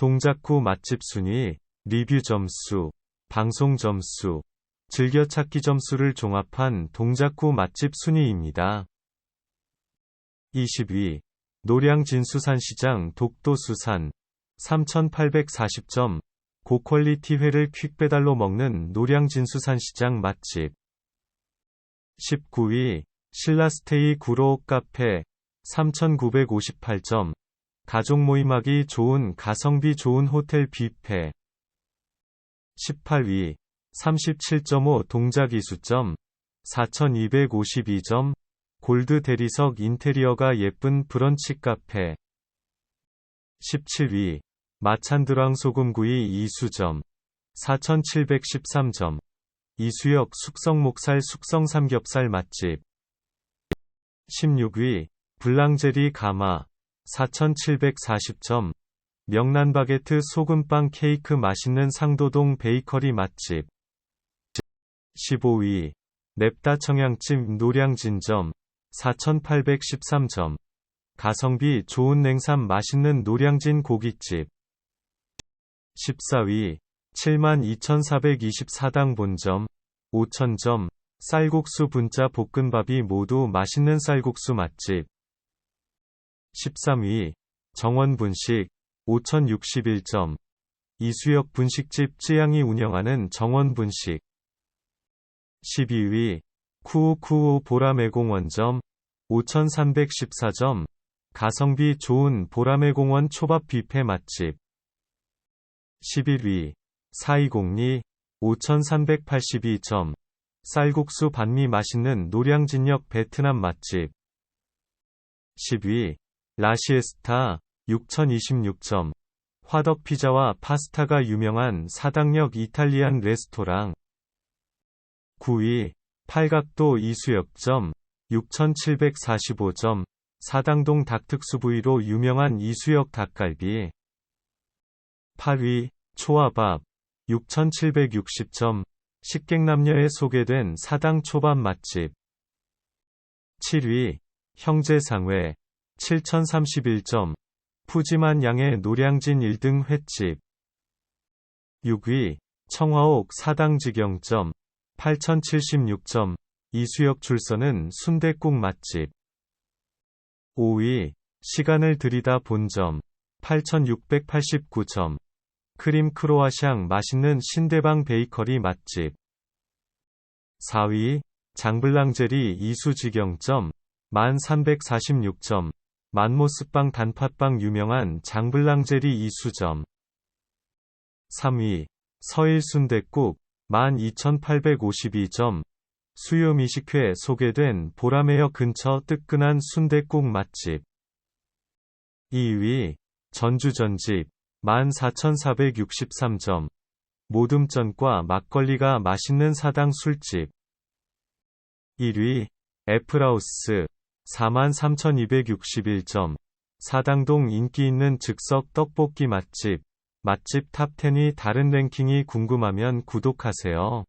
동작구 맛집 순위, 리뷰 점수, 방송 점수, 즐겨찾기 점수를 종합한 동작구 맛집 순위입니다. 20위 노량 진수산시장 독도수산 3840점 고퀄리티 회를 퀵 배달로 먹는 노량 진수산시장 맛집 19위 신라스테이 구로 카페 3958점 가족 모임하기 좋은 가성비 좋은 호텔 뷔페. 18위 37.5 동작이수점 4252점 골드 대리석 인테리어가 예쁜 브런치 카페. 17위 마찬드랑 소금구이 이수점 4713점 이수역 숙성 목살 숙성 삼겹살 맛집. 16위 블랑제리 가마 4740점. 명란 바게트 소금빵 케이크 맛있는 상도동 베이커리 맛집. 15위. 냅다 청양찜 노량진점. 4813점. 가성비 좋은 냉삼 맛있는 노량진 고깃집. 14위. 72,424당 본점. 5,000점. 쌀국수 분짜 볶음밥이 모두 맛있는 쌀국수 맛집 13위 정원 분식 5,061점. 이수역 분식집 쯔양이 운영하는 정원 분식. 12위 쿠오쿠오 보라매공원점 5,314점. 가성비 좋은 보라매공원 초밥 뷔페 맛집. 11위 사이공리 5,382점. 쌀국수 반미 맛있는 노량진역 베트남 맛집. 10위 라시에스타 6,026점. 화덕 피자와 파스타가 유명한 사당역 이탈리안 레스토랑. 9위 팔각도 이수역점. 6,745점. 사당동 닭특수 부위로 유명한 이수역 닭갈비. 8위 초아밥. 6,760점. 식객남녀에 소개된 사당 초밥 맛집. 7위 형제상회 7,031점 푸짐한 양의 노량진 1등 횟집. 6위 청화옥 사당직영점 8,076점 이수역 줄서는 순댓국 맛집. 5위 시간을 들이다 본점 8,689점 크림 크로아샹 맛있는 신대방 베이커리 맛집. 4위 장블랑제리 이수지경점 1346점 만모스빵 단팥빵 유명한 장블랑제리 이수점. 3위 서일순댓국 12,852점. 수요 미식회 소개된 보라매역 근처 뜨끈한 순댓국 맛집. 2위 전주전집 14,463점. 모둠전과 막걸리가 맛있는 사당 술집. 1위 애플하우스 43,261점 사당동 인기 있는 즉석 떡볶이 맛집 맛집 탑10이 다른 랭킹이 궁금하면 구독하세요.